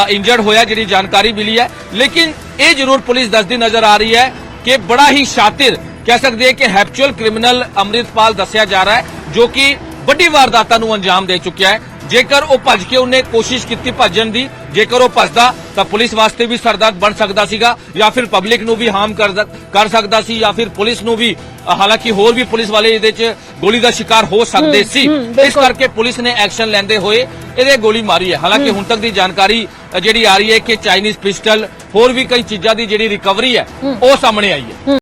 Speaker 4: ਇੰਜਰਡ ਹੋਇਆ ਜਿਹੜੀ ਜਾਣਕਾਰੀ ਮਿਲੀ ਹੈ। ਲੇਕਿਨ ਇਹ ਜ਼ਰੂਰ ਪੁਲਿਸ ਦੱਸਦੀ ਨਜ਼ਰ ਆ ਰਹੀ ਹੈ ਕਿ ਬੜਾ ਹੀ ਸ਼ਾਤਿਰ ਕਹਿ ਸਕਦੇ ਹਾਂ ਕਿ ਹੈਪਚੁਅਲ ਕ੍ਰਿਮੀਨਲ ਅੰਮ੍ਰਿਤਪਾਲ ਦੱਸਿਆ ਜਾ ਰਿਹਾ ਹੈ ਜੋ ਕਿ ਵੱਡੀ ਵਾਰਦਾਤਾਂ ਨੂੰ ਅੰਜਾਮ ਦੇ ਚੁੱਕਿਆ ਹੈ। ਜੇਕਰ ਉਹ ਭੱਜ ਕੇ ਉਹਨੇ ਕੋਸ਼ਿਸ਼ ਕੀਤੀ ਭੱਜਣ ਦੀ ਜੇਕਰ ਉਹ ਭੱਜਦਾ ਤਾਂ ਪੁਲਿਸ ਵਾਸਤੇ ਵੀ ਸਰਦਰਦ ਬਣ ਸਕਦਾ ਸੀਗਾ ਜਾਂ ਫਿਰ ਪਬਲਿਕ ਨੂੰ ਵੀ ਹਾਰਮ ਕਰ ਸਕਦਾ ਸੀ ਜਾਂ ਫਿਰ ਪੁਲਿਸ ਨੂੰ ਵੀ ਹਾਲਾਂਕਿ ਹੋਰ ਵੀ ਪੁਲਿਸ ਵਾਲੇ ਇਹਦੇ 'ਚ ਗੋਲੀ ਦਾ ਸ਼ਿਕਾਰ ਹੋ ਸਕਦੇ ਸੀ। ਇਸ। ਕਰਕੇ ਪੁਲਿਸ ਨੇ ਐਕਸ਼ਨ ਲੈਂਦੇ ਹੋਏ ਇਹਦੇ ਗੋਲੀ ਮਾਰੀ ਹੈ। ਹਾਲਾਂਕਿ ਹੁਣ ਤੱਕ ਦੀ ਜਾਣਕਾਰੀ ਜਿਹੜੀ ਆ ਰਹੀ ਹੈ ਕਿ ਚਾਈਨੀਜ਼ ਪਿਸਟਲ ਹੋਰ ਵੀ ਕਈ ਚੀਜ਼ਾਂ ਦੀ ਜਿਹੜੀ ਰਿਕਵਰੀ ਹੈ ਉਹ ਸਾਹਮਣੇ ਆਈ ਹੈ।